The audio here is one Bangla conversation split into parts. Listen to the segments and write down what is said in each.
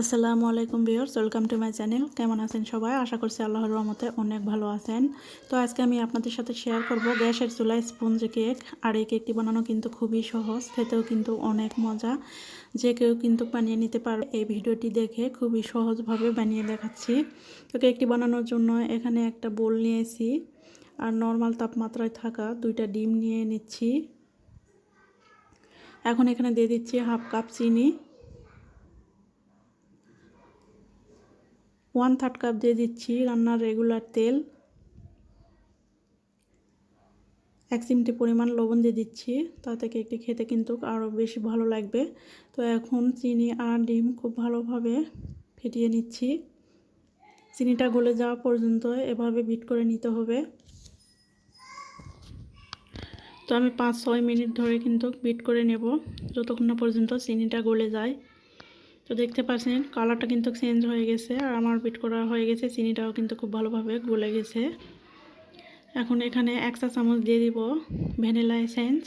আসসালামু আলাইকুম viewers, welcome to my channel. কেমন আছেন সবাই? আশা করছি আল্লাহর রহমতে অনেক ভালো আছেন। তো আজকে আমি আপনাদের সাথে শেয়ার করব গ্যাসের চুলায় স্পঞ্জ কেক আর এই কেকটি বানানো কিন্তু খুবই সহজ, খেতেও কিন্তু অনেক মজা। যে কেউ কিন্তু বানিয়ে নিতে পারবে এই ভিডিওটি দেখে খুবই সহজভাবে বানিয়ে দেখাচ্ছি। তো কেকটি বানানোর জন্য এখানে একটা বোল নিয়েছি। আর নর্মাল তাপমাত্রায় থাকা দুইটা ডিম নিয়ে নিচ্ছি। এখন এখানে দিয়ে দিচ্ছি হাফ কাপ চিনি। ওয়ান থার্ড কাপ দিয়ে দিচ্ছি রান্নার রেগুলার তেল। এক চিমটি পরিমাণ লবণ দিয়ে দিচ্ছি, তাতে কেকটি খেতে কিন্তু আরও বেশি ভালো লাগবে। তো এখন চিনি আর ডিম খুব ভালোভাবে ফেটিয়ে নিচ্ছি। চিনিটা গলে যাওয়া পর্যন্ত এভাবে বিট করে নিতে হবে। তো আমি পাঁচ ছয় মিনিট ধরে কিন্তু বিট করে নেব, যতক্ষণ না পর্যন্ত চিনিটা গলে যায়। তো দেখতে পাচ্ছেন কালারটা কিন্তু চেঞ্জ হয়ে গেছে, আর আমার বিট করা হয়ে গেছে, চিনিটাও কিন্তু খুব ভালোভাবে গলে গেছে। এখন এখানে এক চা চামচ দিয়ে দিব ভ্যানিলা এসেন্স।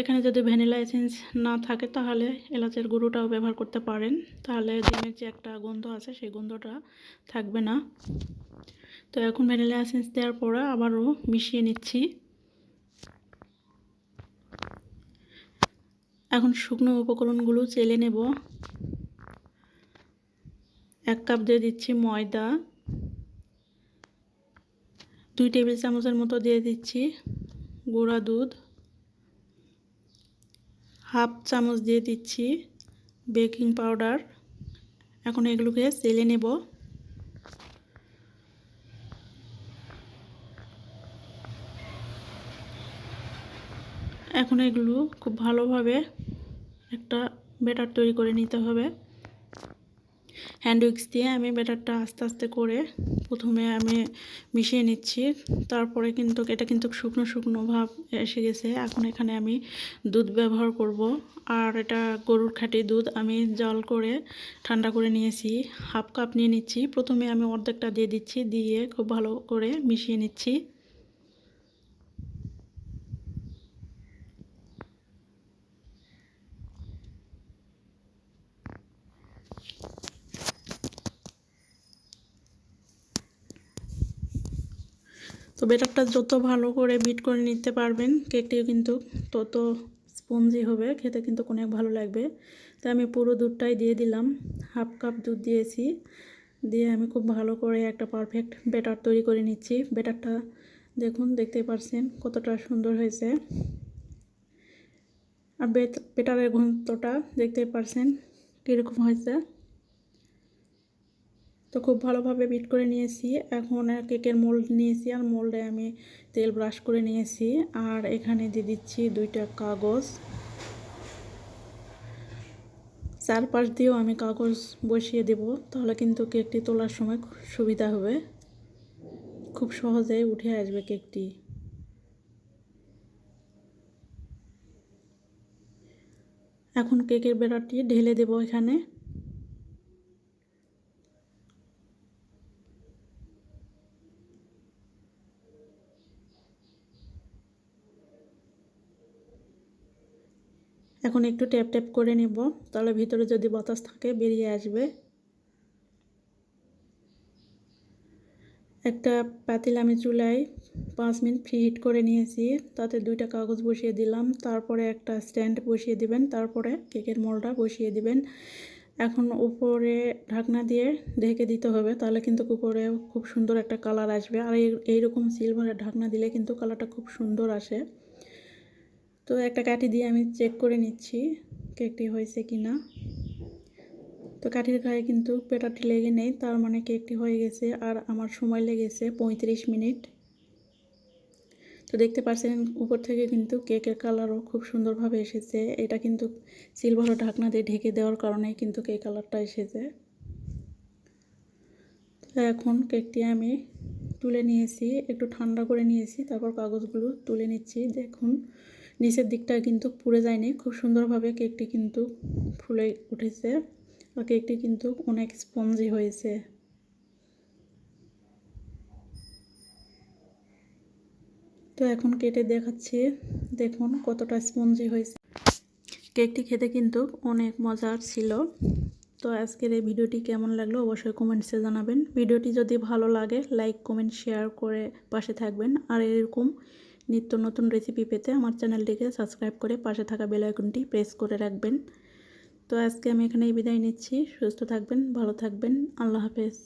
এখানে যদি ভ্যানিলা এসেন্স না থাকে, তাহলে এলাচের গুঁড়োটাও ব্যবহার করতে পারেন। তাহলে ডিমের যে একটা গন্ধ আছে, সেই গন্ধটা থাকবে না। তো এখন ভ্যানিলা এসেন্স দেওয়ার পরে আবারও মিশিয়ে নিচ্ছি। এখন শুকনো উপকরণগুলো চেলে নেব। এক কাপ দিয়ে দিচ্ছি ময়দা। দুই টেবিল চামচের মতো দিয়ে দিচ্ছি গুঁড়া দুধ। হাফ চামচ দিয়ে দিচ্ছি বেকিং পাউডার। এখন এগুলোকে চেলে নেব। এখন এগুলো খুব ভালোভাবে একটা ব্যাটার তৈরি করে নিতে হবে। হ্যান্ড উইক্স দিয়ে আমি ব্যাটারটা আস্তে আস্তে করে প্রথমে আমি মিশিয়ে নিচ্ছি। তারপরে কিন্তু এটা কিন্তু শুকনো শুকনো ভাব এসে গেছে। এখন এখানে আমি দুধ ব্যবহার করব। আর এটা গরুর খাঁটি দুধ আমি জল করে ঠান্ডা করে নিয়েছি। হাফ কাপ নিয়ে নিচ্ছি। প্রথমে আমি অর্ধেকটা দিয়ে দিচ্ছি। দিয়ে খুব ভালো করে মিশিয়ে নিচ্ছি। তো বেটারটা যত ভালো করে বিট করে নিতে পারবেন কেকটিও কিন্তু তত স্পঞ্জি হবে, খেতে কিন্তু অনেক ভালো লাগবে। তো আমি পুরো দুধটাই দিয়ে দিলাম হাফ কাপ দুধ দিয়েছি, দিয়ে আমি খুব ভালো করে একটা পারফেক্ট বেটার তৈরি করে নিচ্ছি। বেটারটা দেখুন দেখতে পারছেন কতটা সুন্দর হয়েছে। আর বেটারের ঘনত্বটা দেখতে পারছেন কীরকম হয়েছে। তো খুব ভালোভাবে বিট করে নিয়েছি। এখন কেকের মোল্ড নিয়েছি আর মোল্ডে আমি তেল ব্রাশ করে নিয়েছি। আর এখানে দিয়ে দিচ্ছি দুইটা কাগজ। চারপাশ দিয়েও আমি কাগজ বসিয়ে দেব, তাহলে কিন্তু কেকটি তোলার সময় সুবিধা হবে। খুব সহজেই উঠে আসবে কেকটি। এখন কেকের বেড়াটি ঢেলে দেব এখানে। এখন একটু ট্যাপ ট্যাপ করে নেব, তাহলে ভিতরে যদি বাতাস থাকে বেরিয়ে আসবে। একটা পাতিল আমি চুলায় পাঁচ মিনিট ফ্রি হিট করে নিয়েছি, তাতে দুইটা কাগজ বসিয়ে দিলাম, তারপরে একটা স্ট্যান্ড বসিয়ে দিবেন, তারপরে কেকের মলটা বসিয়ে দিবেন। এখন উপরে ঢাকনা দিয়ে ঢেকে দিতে হবে, তাহলে কিন্তু উপরে খুব সুন্দর একটা কালার আসবে, আর এইরকম সিলভারের ঢাকনা দিলে কিন্তু কালারটা খুব সুন্দর আসে। তো একটা কাঠি দিয়ে আমি চেক করে নিচ্ছি কেকটি হয়েছে কি না তো কাঠির গায়ে কিন্তু পেটাটি লেগে নেই, তার মানে কেকটি হয়ে গেছে আর আমার সময় লেগেছে পঁয়ত্রিশ মিনিট। তো দেখতে পাচ্ছেন উপর থেকে কিন্তু কেকের কালারও খুব সুন্দরভাবে এসেছে। এটা কিন্তু সিলভার ঢাকনা দিয়ে ঢেকে দেওয়ার কারণে কিন্তু কেক কালারটা এসেছে। তো এখন কেকটি আমি তুলে নিয়েছি, একটু ঠান্ডা করে নিয়েছি, তারপর কাগজগুলো তুলে নিচ্ছি। দেখুন নিচের দিকটা কিন্তু পুড়ে যায়নি। খুব সুন্দরভাবে কেকটি কিন্তু ফুলে উঠেছে আর কেকটি কিন্তু অনেক স্পঞ্জি হয়েছে। তো এখন কেটে দেখাচ্ছি, দেখুন কতটা স্পঞ্জি হয়েছে। কেকটি খেতে কিন্তু অনেক মজার ছিল। তো আজকের এই ভিডিওটি কেমন লাগল অবশ্যই কমেন্টসে জানাবেন। ভিডিওটি যদি ভালো লাগে, লাইক, কমেন্ট, শেয়ার করে পাশে থাকবেন। আর এরকম নিত্য নতুন রেসিপি পেতে আমার চ্যানেলটিকে সাবস্ক্রাইব করে পাশে থাকা বেল আইকনটি প্রেস করে রাখবেন। তো আজকে আমি এখানেই বিদায় নিচ্ছি। সুস্থ থাকবেন, ভালো থাকবেন। আল্লাহ হাফেজ।